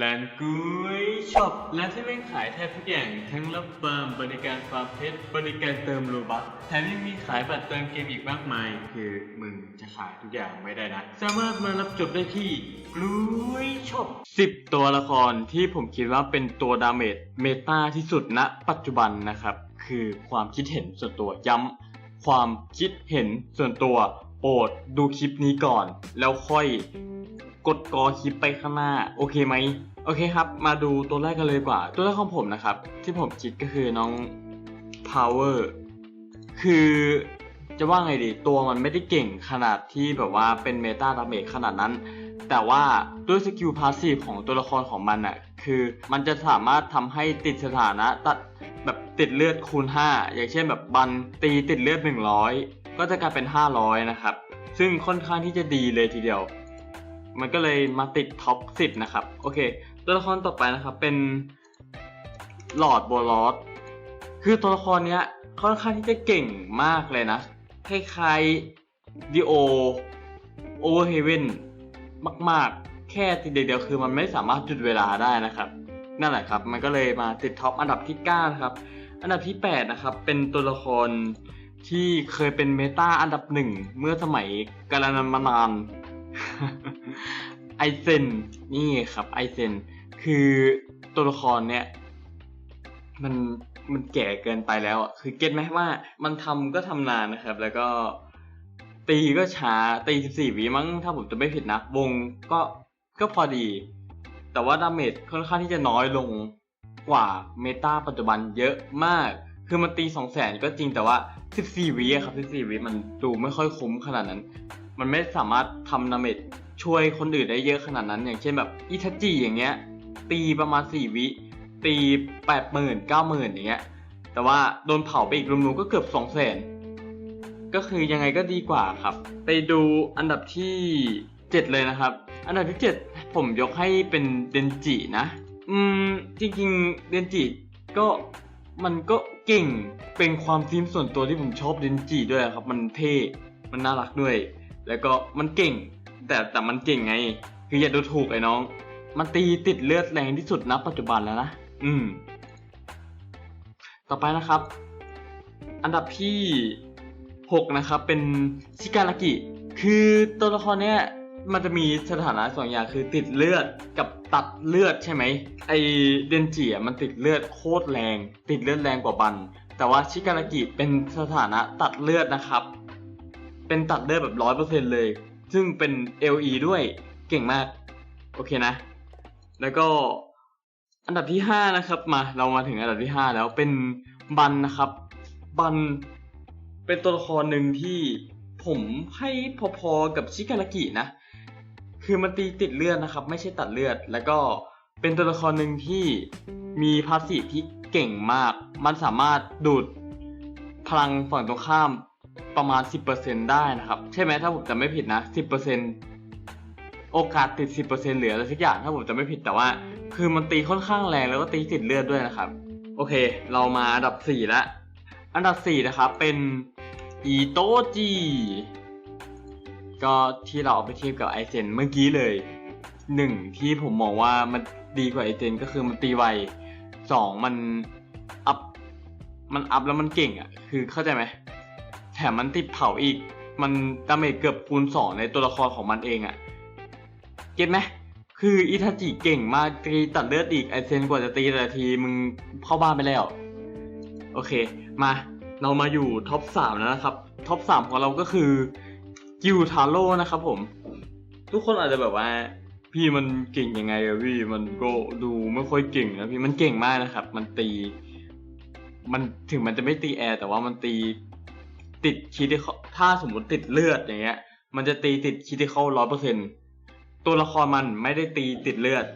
ร้านกุ้ยช็อปร้านที่แม่งขายแทบทุกอย่าง ทั้งรับฟาร์มบริการฟาร์มเพชรบริการเติมโลบัคแถมยังมีขายบัตรเติมเกมอีกมากมาย คือมึงจะขายทุกอย่างไม่ได้นะ สามารถมารับจบได้ที่กล้ยช็อป10 ตัวละครที่ผมคิดว่าเป็นตัวดาเมจเมตาที่สุดณ ปัจจุบันนะครับ คือความคิดเห็นส่วนตัวย้ำความคิดเห็นส่วนตัวโปรดดูคลิปนี้ก่อน แล้วค่อย กดกอคลิปไปข้างหน้า โอเคไหมโอเคครับ มาดูตัวแรกกันเลยกว่า ตัวแรกของผมนะครับ ที่ผมคิดก็คือน้อง Power คือจะว่าไงดี ตัวมันไม่ได้เก่งขนาดที่แบบว่าเป็นเมตาดาเมจขนาดนั้น แต่ว่าด้วยสกิลพาสซีฟของตัวละครของมันอะคือมันจะสามารถทำให้ติดสถานะตัดแบบติดเลือดคูณ 5 อย่างเช่นแบบบันตีติดเลือด 100 ก็จะกลายเป็น 500 นะครับ ซึ่งค่อนข้างที่จะดีเลยทีเดียว มันก็เลยมาติดท็อป10นะครับ โอเค ตัวละครต่อไปนะครับเป็นหลอดโบลอสคือตัวละครเนี้ยค่อนข้างที่จะเก่งมากเลยนะคล้ายๆดิโอโอเวอร์เฮเว่นมากๆ แค่ติดเดียวคือมันไม่สามารถหยุดเวลาได้นะครับ นั่นแหละครับ มันก็เลยมาติดท็อปอันดับที่9นะครับอันดับที่ 8 นะครับ เป็นตัวละครที่เคยเป็นเมตาอันดับหนึ่งเมื่อสมัยกาลนานมานาน ไอเซนนี่ครับไอเซนคือตัวละครเนี่ย มันมันแก่เกินไปแล้วอะคือเก็ตไหมว่ามันทำก็ทำนานนะครับ แล้วก็ตีก็ช้าตี14วิมั้งถ้าผมจะไม่ผิดนะวงก็ก็พอดี แต่ว่าดาเมจค่อนข้างที่จะน้อยลงกว่าเมตาปัจจุบันเยอะมาก คือมันตี2 0 0 0 0 0ก็จริงแต่ว่า 14วิครับ 14วิมันดูไม่ค่อยคุ้มขนาดนั้น มันไม่สามารถทำดาเมจช่วยคนอื่นได้เยอะขนาดนั้น อย่างเช่นแบบอิทาจิอย่างเงี้ย ตีประมาณ 4 วิตีแปดหมื่นเก้าหมื่นอย่างเงี้ย แต่ว่าโดนเผาไปอีกรวมๆก็เกือบสองแสนก็คือยังไงก็ดีกว่าครับ ไปดูอันดับที่เจ็ดเลยนะครับ อันดับที่เจ็ดผมยกให้เป็นเดนจินะ อืมจริงๆเดนจิก็มันก็เก่งเป็นความทีมส่วนตัวที่ผมชอบเดนจิด้วยครับ มันเท่ มันน่ารักด้วย แล้วก็มันเก่ง แต่แต่มันเก่งไง คืออย่าดูถูกไอ้น้อง มันตีติดเลือดแรงที่สุดณปัจจุบันแล้วนะ อืม ต่อไปนะครับ อันดับที่ 6 นะครับ เป็นชิการากิ คือตัวละครเนี้ยมันจะมีสถานะสองอย่างคือติดเลือดกับตัดเลือดใช่ไหมไอเดนจิอะมันติดเลือดโคตรแรง ติดเลือดแรงกว่าบัน แต่ว่าชิการากิเป็นสถานะตัดเลือดนะครับ เป็นตัดเลือดแบบร้อยเปอร์เซ็นเลย ซึ่งเป็น LE ด้วยเก่งมาก โอเคนะ แล้วก็อันดับที่ห้านะครับมาเรามาถึงอันดับที่ห้าแล้วเป็นบันนะครับ บันเป็นตัวละครหนึ่งที่ผมให้พอๆกับชิการากินะ คือมันตีติดเลือดนะครับ ไม่ใช่ตัดเลือด แล้วก็เป็นตัวละครหนึ่งที่มีพาสซีฟที่เก่งมาก มันสามารถดูดพลังฝั่งตรงข้าม ประมาณ 10%ได้นะครับ ใช่ไหมถ้าผมจำไม่ผิดนะ 10%โอกาสติด 10%เหลืออะไรสักอย่างถ้าผมจะไม่ผิดแต่ว่า คือมันตีค่อนข้างแรงแล้วก็ตีติดเลือดด้วยนะครับ โอเค เรามาอันดับ4แล้วอันดับ4นะครับเป็นอีโตจิก็ที่เราเอาไปเทียบกับไอเซนเมื่อกี้เลยหนึ่งที่ผมมองว่ามันดีกว่าไอเซนก็คือมันตีไวสองมันอัพมันอัพแล้วมันเก่งอะคือเข้าใจไหม แถมมันติดเผาอีก มันดาเมจเกือบคูณสองในตัวละครของมันเองอะ เก็ตไหมคืออิทาจิเก่งมากตีตัดเลือดอีกไอเซนกว่าจะตีแต่ละทีมึงเข้าบ้านไปแล้ว โอเค มาเรามาอยู่ท็อปสามแล้วนะครับ ท็อปสามของเราก็คือกิวทาโร่นะครับผม ทุกคนอาจจะแบบว่า พี่มันเก่งยังไงอะพี่มันก็ดูไม่ค่อยเก่งนะพี่มันเก่งมากนะครับ มันตี มันถึงมันจะไม่ตีแอร์แต่ว่ามันตี ติดคิดที่ถ้าสมมติติดเลือดอย่างเงี้ย มันจะตีติดคิดที่เข้าร้อยเปอร์เซ็นต์ตัวละครมันไม่ได้ตีติดเลือด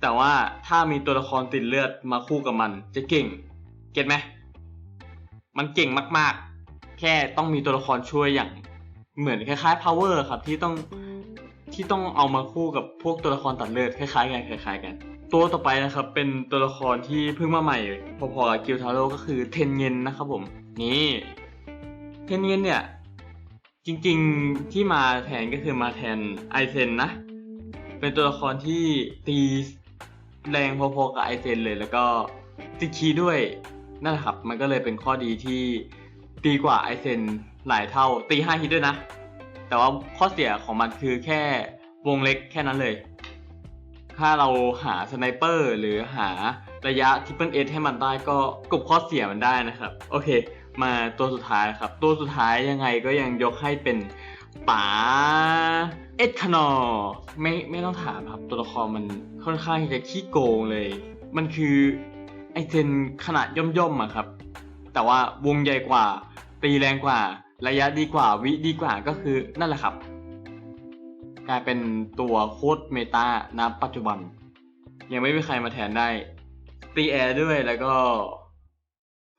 แต่ว่าถ้ามีตัวละครติดเลือดมาคู่กับมัน จะเก่ง เก็ตไหมมันเก่งมากๆ แค่ต้องมีตัวละครช่วยอย่าง เหมือนคล้ายๆ power ครับที่ต้องที่ต้องเอามาคู่กับพวกตัวละครตัดเลือดคล้ายๆกันคล้ายๆกัน ตัวต่อไปนะครับเป็นตัวละครที่เพิ่งมาใหม่ พอๆกับกิลทาโร่ก็คือเทนเงินนะครับผม นี่ เทนเงินเนี่ย จริงๆที่มาแทนก็คือมาแทนไอเซนนะ เป็นตัวละครที่ตีแรงพอๆกับไอเซนเลยแล้วก็ติดคีด้วยนั่นแหละครับมันก็เลยเป็นข้อดีที่ตีกว่าไอเซนหลายเท่าตีห้าฮิตด้วยนะ แต่ว่าข้อเสียของมันคือแค่วงเล็กแค่นั้นเลย ถ้าเราหาสไนเปอร์หรือหาระยะทิปเปิลเอให้มันได้ก็กลบข้อเสียมันได้นะครับ โอเค มาตัวสุดท้ายครับ ตัวสุดท้ายยังไงก็ยังยกให้เป็นป๋าเอ็ดคานอไม่ไม่ต้องถามครับ ตัวละครมันค่อนข้างจะขี้โกงเลย มันคือไอเซนขนาดย่อมๆอะครับ แต่ว่าวงใหญ่กว่า ตีแรงกว่า ระยะดีกว่าวิดีกว่าก็คือนั่นแหละครับ กลายเป็นตัวโคตรเมตาณปัจจุบัน ยังไม่มีใครมาแทนได้ ตีแอร์ด้วยแล้วก็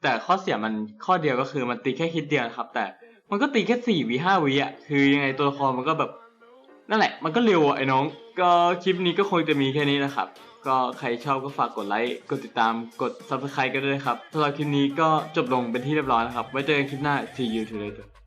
แต่ข้อเสียมันข้อเดียวก็คือมันตีแค่ฮิตเดียวครับ แต่มันก็ตีแค่สี่วิห้าวิอะคือยังไงตัวละครมันก็แบบนั่นแหละ มันก็เร็วอะไอ้น้อง ก็คลิปนี้ก็คงจะมีแค่นี้นะครับ ก็ใครชอบก็ฝากกดไลค์กดติดตามกด subscribe กันด้วยครับสำหรับคลิปนี้ก็จบลงเป็นที่เรียบร้อยนะครับไว้เจอกันคลิปหน้า see you later